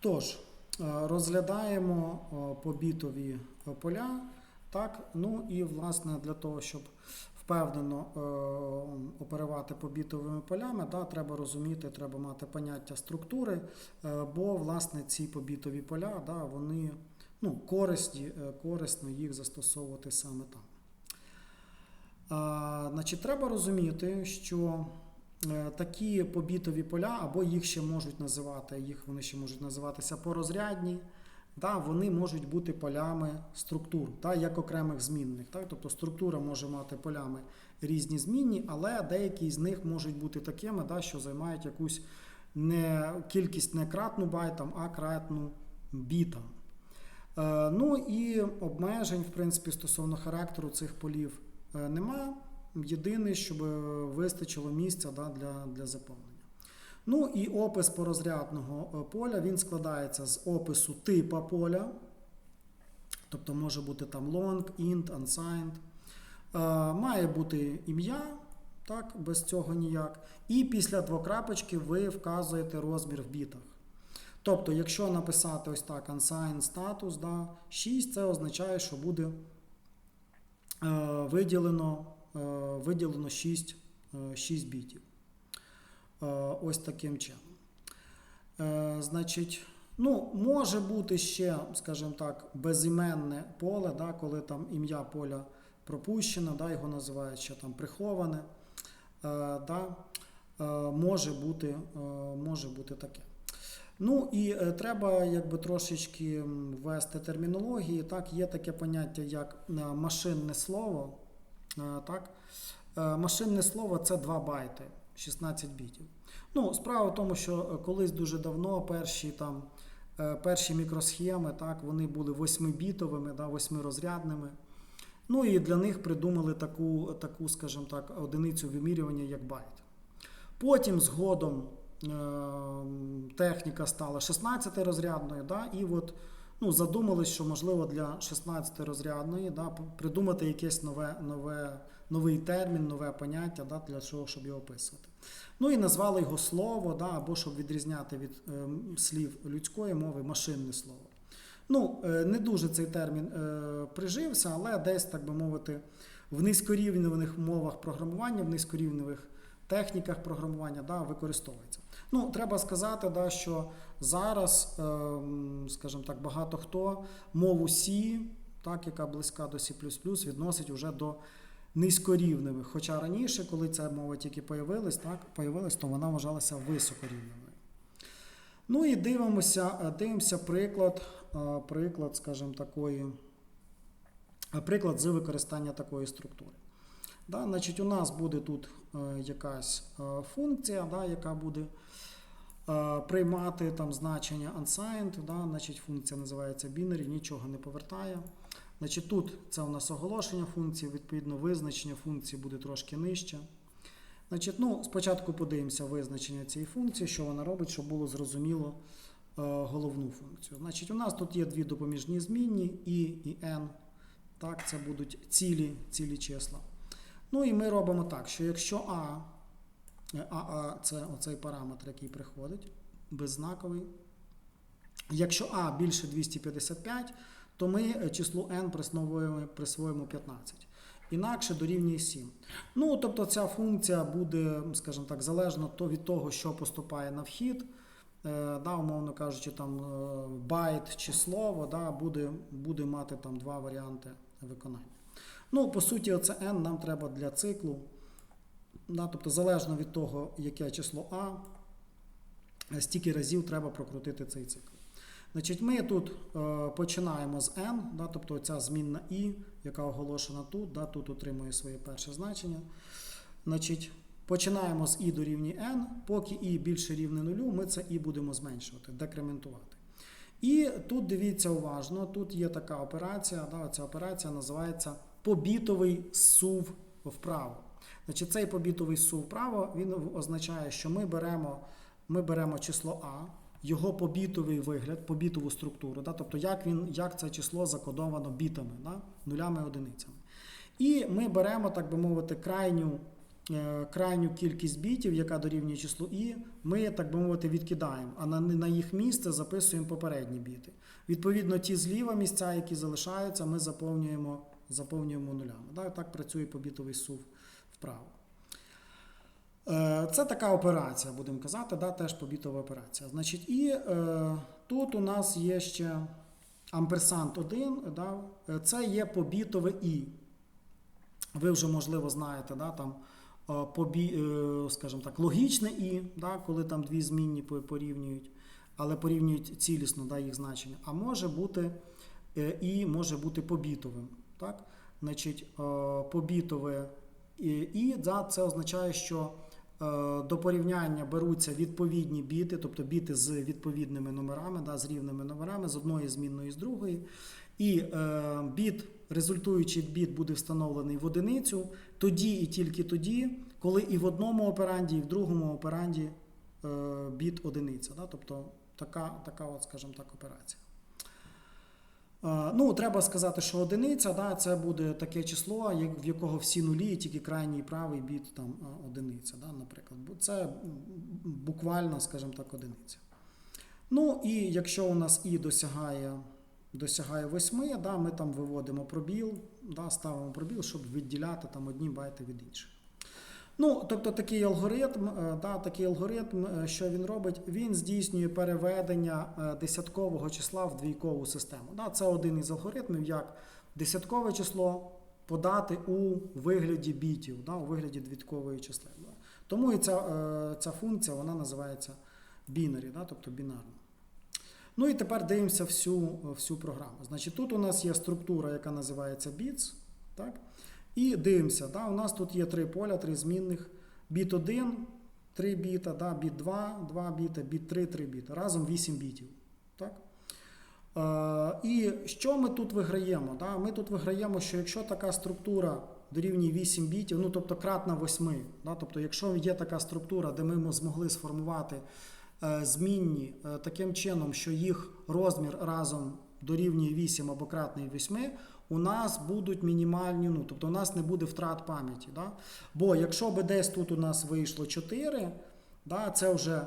Тож, е, розглядаємо е, побітові е, поля. Так, ну і власне для того, щоб впевнено оперувати побітовими полями, да, треба розуміти, треба мати поняття структури, бо власне ці побітові поля, да, вони ну, корисні, корисно їх застосовувати саме там. А, значить, треба розуміти, що такі побітові поля, або їх ще можуть називати, їх вони ще можуть називатися порозрядні, да, вони можуть бути полями структур, да, як окремих змінних. Так? Тобто структура може мати полями різні змінні, але деякі з них можуть бути такими, да, що займають якусь не, кількість не кратну байтам, а кратну бітам. Е, ну і обмежень, в принципі, стосовно характеру цих полів е, немає. Єдине, щоб вистачило місця да, для, для заповнення. Ну і опис порозрядного е, поля він складається з опису типа поля, тобто може бути там long, int, unsigned. Е, Має бути ім'я, так, без цього ніяк. І після двокрапочки ви вказуєте розмір в бітах. Тобто, якщо написати ось так unsigned статус, да, 6, це означає, що буде е, виділено, е, виділено 6, е, 6 бітів. Е, ось таким чином. Е, значить, ну, може бути ще, скажімо так, безіменне поле, да, коли там ім'я поля пропущено, да, його називають ще там приховане. Е, да, е, може, бути, е, може бути таке. Ну і е, треба якби трошечки ввести термінології. Так, є таке поняття, як е, машинне слово. Так? Е, Машинне слово це 2 байти, 16 бітів. Ну, справа в тому, що е, колись дуже давно перші там. е, Перші мікросхеми, так, вони були 8-бітовими, да, 8-розрядними. Ну і для них придумали таку, таку, скажімо так, одиницю вимірювання, як байт. Потім згодом е, техніка стала 16-розрядною, да, і от, ну, задумались, що можливо для 16-розрядної да, придумати якесь нове, нове, новий термін, нове поняття да, для того, щоб його описувати. Ну і назвали його слово, да, або щоб відрізняти від е, слів людської мови машинне слово. Ну, е, не дуже цей термін е, прижився, але десь, так би мовити, в низькорівневих мовах програмування, в низькорівневих техніках програмування да, використовується. Ну, треба сказати, да, що зараз, е, скажімо так, багато хто мову C, так, яка близька до C++, відносить вже до низькорівневих. Хоча раніше, коли ця мова тільки появилась, так, появилась, то вона вважалася високорівневою. Ну і дивимося, е, дивимося приклад, е, приклад, скажімо, такої, е, приклад з використання такої структури. Да, значить, у нас буде тут е, якась е, функція, да, яка буде е, приймати там значення unsigned, да, значить, функція називається binary, нічого не повертає. Значить, тут це у нас оголошення функції, відповідно, визначення функції буде трошки нижче. Значить, ну, спочатку подивимося визначення цієї функції, що вона робить, щоб було зрозуміло головну функцію. Значить, у нас тут є дві допоміжні змінні і і n. Так, це будуть цілі, цілі числа. Ну і ми робимо так, що якщо А, е, АА це оцей параметр, який приходить, беззнаковий. Якщо А більше 255, то ми е, числу n присвоюємо, присвоїмо 15. Інакше дорівнює 7. Ну, тобто ця функція буде, скажімо так, залежно то від того, що поступає на вхід. Е, да, умовно кажучи, там е, байт чи слово да, буде, буде мати там два варіанти виконання. Ну, по суті, оце n нам треба для циклу. Да, тобто, залежно від того, яке число А, стільки разів треба прокрутити цей цикл. Значить, ми тут е, починаємо з n, да, тобто ця змінна i, яка оголошена тут, да, тут отримує своє перше значення. Значить, починаємо з і дорівнює n, поки і більше рівне нулю, ми це і будемо зменшувати, декрементувати. І тут дивіться уважно, тут є така операція, да, ця операція називається побітовий сув вправо. Значить, цей побітовий сув вправо він означає, що ми беремо, ми беремо число А, його побітовий вигляд, побітову структуру, да, тобто як, він, як це число закодовано бітами, да, нулями одиницями. І ми беремо, так би мовити, крайню е, крайню кількість бітів, яка дорівнює числу і, ми, так би мовити, відкидаємо, а на, на їх місце записуємо попередні біти. Відповідно, ті зліва місця, які залишаються, ми заповнюємо, заповнюємо нулями. Да? Так працює побітовий сув вправо. Е, Це така операція, будемо казати, да, теж побітова операція. Значить, і е, тут у нас є ще амперсант 1, да, це є побітове І. Ви вже, можливо, знаєте, да, там, е, побі, е, скажімо так, логічне І, да, коли там дві змінні порівнюють, але порівнюють цілісно да, їх значення. А може бути І може бути побітовим. Так? Значить, е, побітове і, і да, це означає, що е, до порівняння беруться відповідні біти, тобто біти з відповідними номерами, да, з рівними номерами, з одної змінної з другої. І е, біт, результуючий біт буде встановлений в одиницю тоді і тільки тоді, коли і в одному операнді, і в другому операнді е, біт одиниця. Да? Тобто така, така от, скажімо так, операція. Е, Ну, треба сказати, що одиниця да, це буде таке число, в якого всі нулі, тільки крайній правий біт там е, одиниця, да, наприклад. Це буквально, скажімо так, одиниця. Ну і якщо у нас і досягає, досягає 8, да, ми там виводимо пробіл, да, ставимо пробіл, щоб відділяти там одні байти від інших. Ну, тобто такий алгоритм, е, да, такий алгоритм, е, що він робить? Він здійснює переведення е, десяткового числа в двійкову систему. Да, це один із алгоритмів, як десяткове число подати у вигляді бітів, да, у вигляді двійкової числи. Да. Тому і ця, е, ця функція вона називається binary, да, тобто бінарна. Ну і тепер дивимося всю, всю програму. Значить, тут у нас є структура, яка називається bits. Так? І дивимося, да, у нас тут є три поля, три змінних. Біт 1, 3 біта, да, біт 2, 2 біта, біт 3, 3 біта. Разом 8 бітів. Так? Е, і що ми тут виграємо? Да? Ми тут виграємо, що якщо така структура дорівнює 8 бітів, ну тобто кратна 8, да? тобто якщо є така структура, де ми змогли сформувати е, змінні е, таким чином, що їх розмір разом дорівнює 8 або кратний 8, у нас будуть мінімальні, ну тобто у нас не буде втрат пам'яті. Да? Бо якщо би десь тут у нас вийшло 4, да, це вже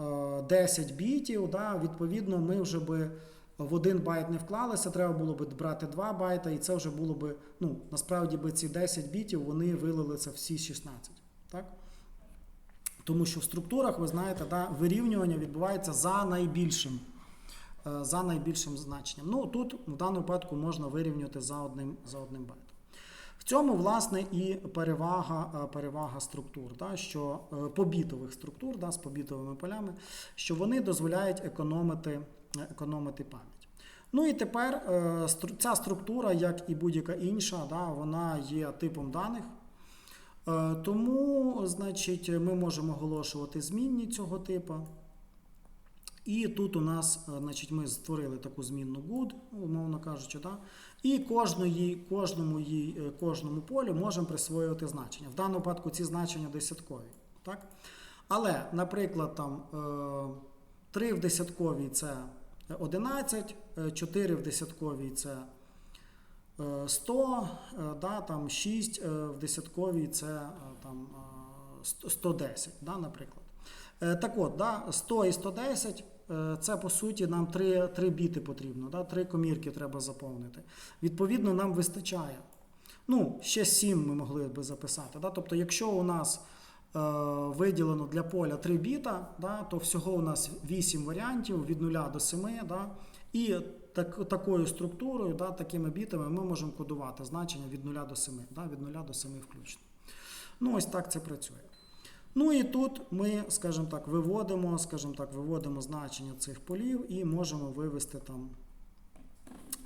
е, 10 бітів, да, відповідно, ми вже би в один байт не вклалися, треба було б брати 2 байта, і це вже було би, ну, насправді би ці 10 бітів вони вилилися всі 16. Так? Тому що в структурах, ви знаєте, да, вирівнювання відбувається за найбільшим. Е, За найбільшим значенням. Ну, тут в даному випадку можна вирівнювати за одним, за одним байтом. В цьому, власне, і перевага, е, перевага структур, да, що е, побітових структур да, з побітовими полями, що вони дозволяють економити, економити пам'ять. Ну і тепер ця структура, як і будь-яка інша, да, вона є типом даних. Тому, значить, ми можемо оголошувати змінні цього типу. І тут у нас, е, значить, ми створили таку змінну good, умовно кажучи, да? і кожної, кожному, їй, е, кожному полю можемо присвоювати значення. В даному випадку ці значення десяткові. Так? Але, наприклад, там, е, 3 в десятковій це 11, е, 4 в десятковій це е, 100, е, да, там 6 е, в десятковій це е, там, е, 100 110, да, наприклад. Е, Так от, да, 100 і 110 е, це по суті нам 3, 3 біти потрібно, да, 3 комірки треба заповнити. Відповідно, нам вистачає. Ну, ще 7 ми могли би записати. Да? Тобто, якщо у нас е, виділено для поля 3 біта, да, то всього у нас 8 варіантів від 0 до 7. Да? І так, такою структурою, да, такими бітами ми можемо кодувати значення від 0 до 7, да, від 0 до 7 включно. Ну, ось так це працює. Ну і тут ми, скажімо так, виводимо, скажімо так, виводимо значення цих полів і можемо вивести там,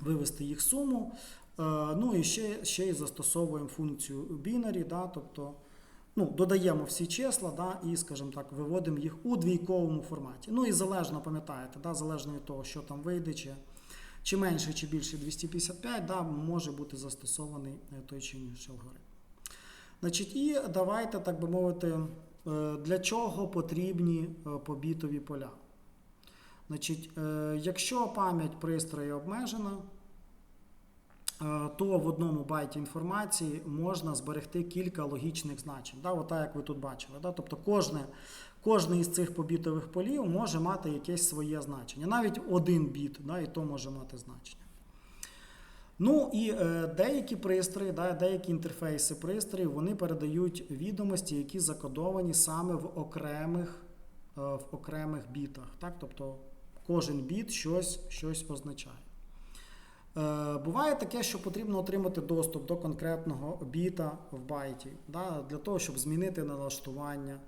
вивести їх суму. Е, ну і ще, ще й застосовуємо функцію binary, да, тобто ну, додаємо всі числа да, і, скажімо так, виводимо їх у двійковому форматі. Ну і залежно, пам'ятаєте, да, залежно від того, що там вийде, чи, чи менше, чи більше 255, да, може бути застосований е, той чи інший алгоритм. Значить, і давайте, так би мовити, для чого потрібні е, побітові поля. Значить, е, якщо пам'ять пристрою обмежена, е, то в одному байті інформації можна зберегти кілька логічних значень. Да, от так, як ви тут бачили. Да? Тобто кожне, кожне із цих побітових полів може мати якесь своє значення. Навіть один біт, да, і то може мати значення. Ну і е, деякі пристрої, да, деякі інтерфейси пристроїв, вони передають відомості, які закодовані саме в окремих, е, в окремих бітах. Так? Тобто кожен біт щось, щось означає. Е, Буває таке, що потрібно отримати доступ до конкретного біта в байті да, для того, щоб змінити налаштування.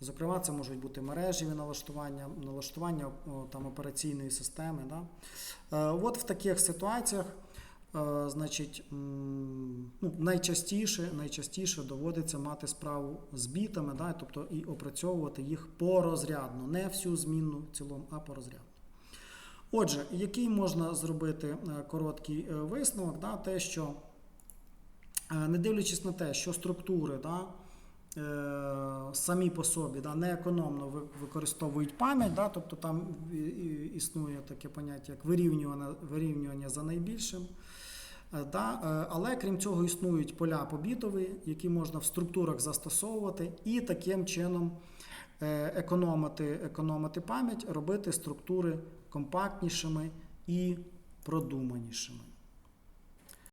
Зокрема, це можуть бути мережеві налаштування, налаштування там, операційної системи. Да. От в таких ситуаціях значить, ну, найчастіше, найчастіше доводиться мати справу з бітами, да, тобто і опрацьовувати їх порозрядно, не всю змінну в цілому, а порозрядно. Отже, який можна зробити е, короткий е, висновок, да, те, що е, не дивлячись на те, що структури да, е, самі по собі да, неекономно використовують пам'ять, да, тобто там існує таке поняття як вирівнювання, вирівнювання за найбільшим. Е, е, але крім цього існують поля побітові, які можна в структурах застосовувати, і таким чином е, економити, економити пам'ять, робити структури компактнішими і продуманішими.